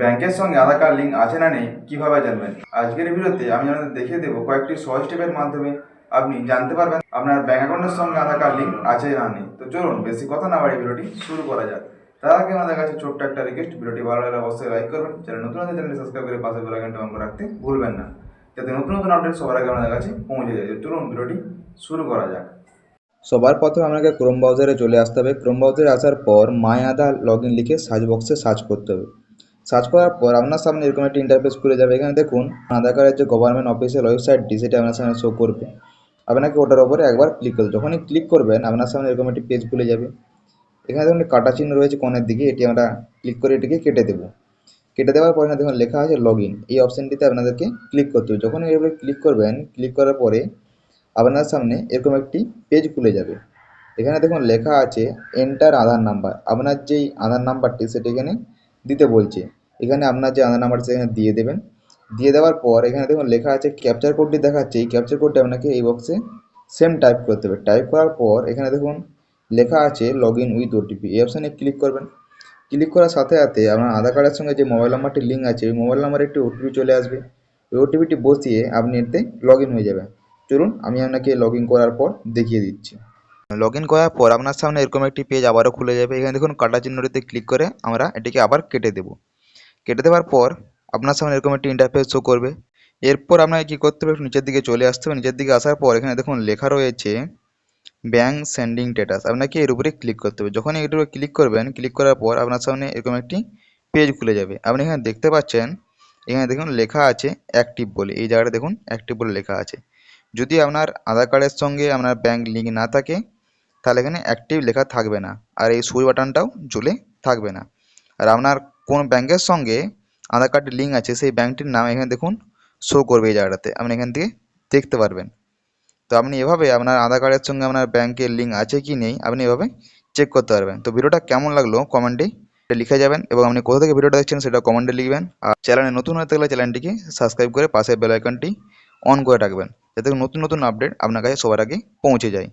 ব্যাংকের সঙ্গে আধার card link আছে না নেই, কীভাবে জানবেন? আজকের ভিডিওতে আমি আপনাদের দেখিয়ে দেবো কয়েকটি সহজ স্টেপের মাধ্যমে আপনি জানতে পারবেন আপনার ব্যাংক অ্যাকাউন্টের সঙ্গে আধার কার্ড লিঙ্ক আছে না নেই। তো চলুন, বেশি কথা না বাড়ি ভিডিওটি শুরু করা যাক। তার আগে আমাদের কাছে ছোট্ট একটা রিকোয়েস্ট ভিডিওটি ভালো লাগলে অবশ্যই লাইক করবেন। চ্যানেল নতুন হলে চ্যানেলটি সাবস্ক্রাইব করে পাশে বেল আইকনটি অন রাখতে ভুলবেন না। যাতে নতুন নতুন আপডেট সবার আগে আমাদের কাছে পৌঁছে যায়। চলুন, ভিডিওটি শুরু করা যাক। সবার প্রথমে আপনাকে ক্রোম ব্রাউজারে চলে আসতে হবে। ক্রোম ব্রাউজারে আসার পর মাই আধার লগ ইন লিখে সার্চ বক্সে সার্চ করতে হবে। সার্চ করার পর আপনার সামনে এরকম একটা ইন্টারফেস খুলে যাবে। এখানে দেখুন আধার কার্ডের যে গভর্নমেন্ট অফিসিয়াল ওয়েবসাইটটি সেটা আপনার সামনে শো করবে। আপনাকে ওটার ওপরে একবার ক্লিক করবে যখনই ক্লিক করবেন, আপনার সামনে এরকম একটি পেজ খুলে যাবে। এখানে দেখুন কাটা চিহ্ন রয়েছে কোণের দিকে। এটি আমরা ক্লিক করে এটিকে কেটে দেবো। কেটে দেওয়ার পরে দেখুন, লেখা আছে লগ ইন এই অপশানটিতে আপনাদেরকে ক্লিক করতে হবে। যখন এর উপরে ক্লিক করবেন ক্লিক করার পরে আপনার সামনে এরকম একটি পেজ খুলে যাবে। এখানে দেখুন, লেখা আছে এন্টার আধার নাম্বার আপনার যেই আধার নাম্বারটি সেটা এখানে দিতে বলছে। এখানে আপনার যে আধার নাম্বার সেখানে দিয়ে দেবেন। দিয়ে দেওয়ার পর এখানে দেখুন লেখা আছে ক্যাপচার কোডটি দেখাচ্ছে। এই ক্যাপচার কোডটি আপনাকে এই বক্সে সেম টাইপ করতে হবে। টাইপ করার পর এখানে দেখুন লেখা আছে লগ ইন উইথ ওটিপি এই অপশানে ক্লিক করবেন। ক্লিক করার সাথে সাথে আপনার আধার কার্ডের সঙ্গে যে মোবাইল নাম্বারটি লিঙ্ক আছে, ওই মোবাইল নাম্বারে একটি ওটিপি চলে আসবে। ওই ওটিপিটি বসিয়ে আপনি এতে লগ হয়ে যাবেন চলুন, আমি আপনাকে লগ করার পর দেখিয়ে দিচ্ছি। লগ ইন করার পর আপনার সামনে এরকম একটি পেজ আবারও খুলে যাবে। এখানে দেখুন কাটা চিহ্নটিতে ক্লিক করে আমরা এটিকে আবার কেটে দেব। কেটে দেওয়ার পর আপনার সামনে এরকম একটি ইন্টারফেস শো করবে। এরপর আপনাকে কী করতে হবে? একটু নিচের দিকে চলে আসতে হবে। নিচের দিকে আসার পর এখানে দেখুন লেখা রয়েছে ব্যাঙ্ক সেন্ডিং স্ট্যাটাস আপনাকে এর উপরে ক্লিক করতে হবে। যখনই এটির উপরে ক্লিক করবেন ক্লিক করার পর আপনার সামনে এরকম একটি পেজ খুলে যাবে। আপনি এখানে দেখতে পাচ্ছেন, এখানে দেখুন লেখা আছে অ্যাক্টিভ বলে। এই জায়গাটা দেখুন অ্যাক্টিভ বলে লেখা আছে। যদি আপনার আধার কার্ডের সঙ্গে আপনার ব্যাঙ্ক লিঙ্ক না থাকে, তাহলে এখানে অ্যাক্টিভ লেখা থাকবে না। আর এই সুই বাটনটাও ঝুলে থাকবে না। আর আপনার কোন ব্যাংকের সঙ্গে আধার কার্ডের লিঙ্ক আছে, সেই ব্যাংকটির নাম এখানে দেখুন শো করবে এই জায়গাটাতে। আপনি এখান থেকে দেখতে পারবেন। তো আপনি এভাবে আপনার আধার কার্ডের সঙ্গে আপনার ব্যাংকের লিঙ্ক আছে কি নেই, আপনি এভাবে চেক করতে পারবেন। তো ভিডিওটা কেমন লাগল কমেন্টে লিখে যাবেন এবং আপনি কোথা থেকে ভিডিওটা দেখছেন সেটা কমেন্টে লিখবেন। আর চ্যানেলে নতুন হয়ে থাকলে চ্যানেলটিকে সাবস্ক্রাইব করে পাশের বেল আইকনটি অন করে রাখবেন, যাতে নতুন নতুন আপডেট আপনার কাছে সবার আগে পৌঁছে যায়।